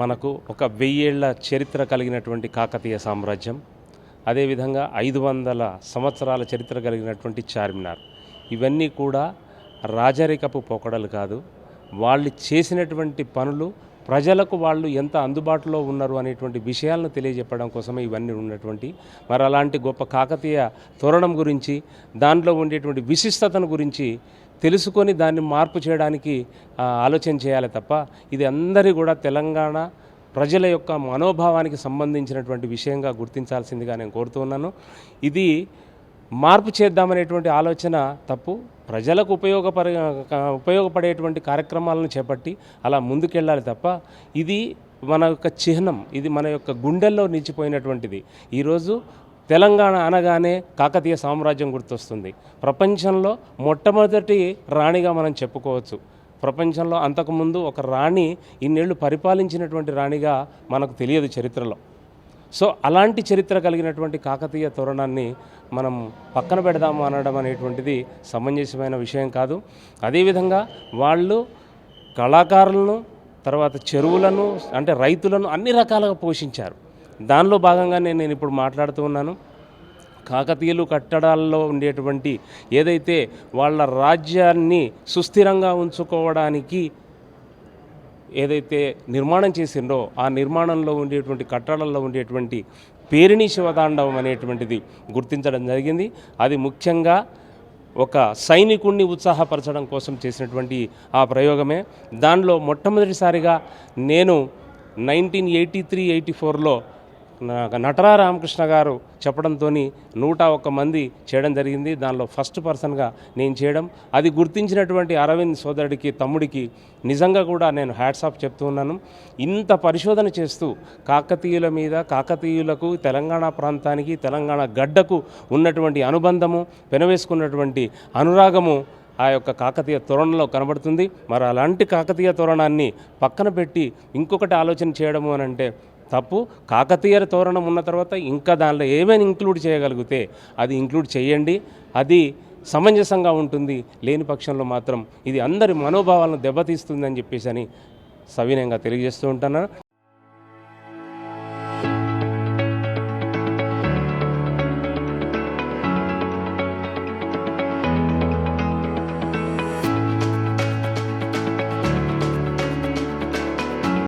మనకు ఒక వెయ్యేళ్ళ చరిత్ర కలిగినటువంటి కాకతీయ సామ్రాజ్యం అదేవిధంగా ఐదు వందల సంవత్సరాల చరిత్ర కలిగినటువంటి చార్మినార్. ఇవన్నీ కూడా రాజరికపు పోకడలు కాదు వాళ్ళు చేసినటువంటి పనులు ప్రజలకు వాళ్ళు ఎంత అందుబాటులో ఉన్నారు అనేటువంటి విషయాలను తెలియజెప్పడం కోసమే ఇవన్నీ ఉన్నటువంటి. మరి అలాంటి గొప్ప కాకతీయ తోరణం గురించి దాంట్లో ఉండేటువంటి విశిష్టతను గురించి తెలుసుకొని దాన్ని మార్పు చేయడానికి ఆలోచన చేయాలి తప్ప ఇది అందరి కూడా తెలంగాణ ప్రజల యొక్క మనోభావానికి సంబంధించినటువంటి విషయంగా గుర్తించాల్సిందిగా నేను కోరుతున్నాను ఇది మార్పు చేద్దామనేటువంటి ఆలోచన తప్పు. ప్రజలకు ఉపయోగపర ఉపయోగపడేటువంటి కార్యక్రమాలను చేపట్టి అలా ముందుకెళ్ళాలి తప్ప ఇది మన యొక్క చిహ్నం ఇది మన యొక్క గుండెల్లో నిలిచిపోయినటువంటిది. ఈరోజు తెలంగాణ అనగానే కాకతీయ సామ్రాజ్యం గుర్తొస్తుంది. ప్రపంచంలో మొట్టమొదటి రాణిగా మనం చెప్పుకోవచ్చు. ప్రపంచంలో అంతకుముందు ఒక రాణి ఇన్నేళ్ళు పరిపాలించినటువంటి రాణిగా మనకు తెలియదు చరిత్రలో. సో అలాంటి చరిత్ర కలిగినటువంటి కాకతీయ తోరణాన్ని మనం పక్కన పెడదాము అనడం అనేటువంటిది సమంజసమైన విషయం కాదు. అదేవిధంగా వాళ్ళు కళాకారులను తర్వాత చెరువులను అంటే రైతులను అన్ని రకాలుగా పోషించారు. దానిలో భాగంగానే నేను ఇప్పుడు మాట్లాడుతూ ఉన్నాను. కాకతీయులు కట్టడాల్లో ఉండేటువంటి ఏదైతే వాళ్ళ రాజ్యాన్ని సుస్థిరంగా ఉంచుకోవడానికి ఏదైతే నిర్మాణం చేసిండో ఆ నిర్మాణంలో ఉండేటువంటి కట్టడాల్లో ఉండేటువంటి పేరిణి శివతాండవం అనేటువంటిది గుర్తించడం జరిగింది. అది ముఖ్యంగా ఒక సైనికుణ్ణి ఉత్సాహపరచడం కోసం చేసినటువంటి ఆ ప్రయోగమే. దానిలో మొట్టమొదటిసారిగా నేను నైన్టీన్ ఎయిటీ త్రీ ఎయిటీ ఫోర్లో నటరా రామకృష్ణ గారు చెప్పడంతో నూట ఒక్క మంది చేయడం జరిగింది. దానిలో ఫస్ట్ పర్సన్గా నేను చేయడం. అది గుర్తించినటువంటి అరవింద్ సోదరుడికి తమ్ముడికి నిజంగా కూడా నేను హ్యాట్స్ ఆఫ్ చెప్తూ ఉన్నాను. ఇంత పరిశోధన చేస్తూ కాకతీయుల మీద కాకతీయులకు తెలంగాణ ప్రాంతానికి తెలంగాణ గడ్డకు ఉన్నటువంటి అనుబంధము పెనవేసుకున్నటువంటి అనురాగము ఆ యొక్క కాకతీయ తోరణంలో కనబడుతుంది. మరి అలాంటి కాకతీయ తోరణాన్ని పక్కన పెట్టి ఇంకొకటి ఆలోచన చేయడము అని అంటే తప్పు. కాకతీయ తోరణం ఉన్న తర్వాత ఇంకా దానిలో ఏమైనా ఇంక్లూడ్ చేయగలిగితే అది ఇంక్లూడ్ చేయండి. అది సమంజసంగా ఉంటుంది. లేని పక్షంలో మాత్రం ఇది అందరి మనోభావాలను దెబ్బతీస్తుందని చెప్పేసి అని సవినయంగా తెలియజేస్తూ ఉంటాను.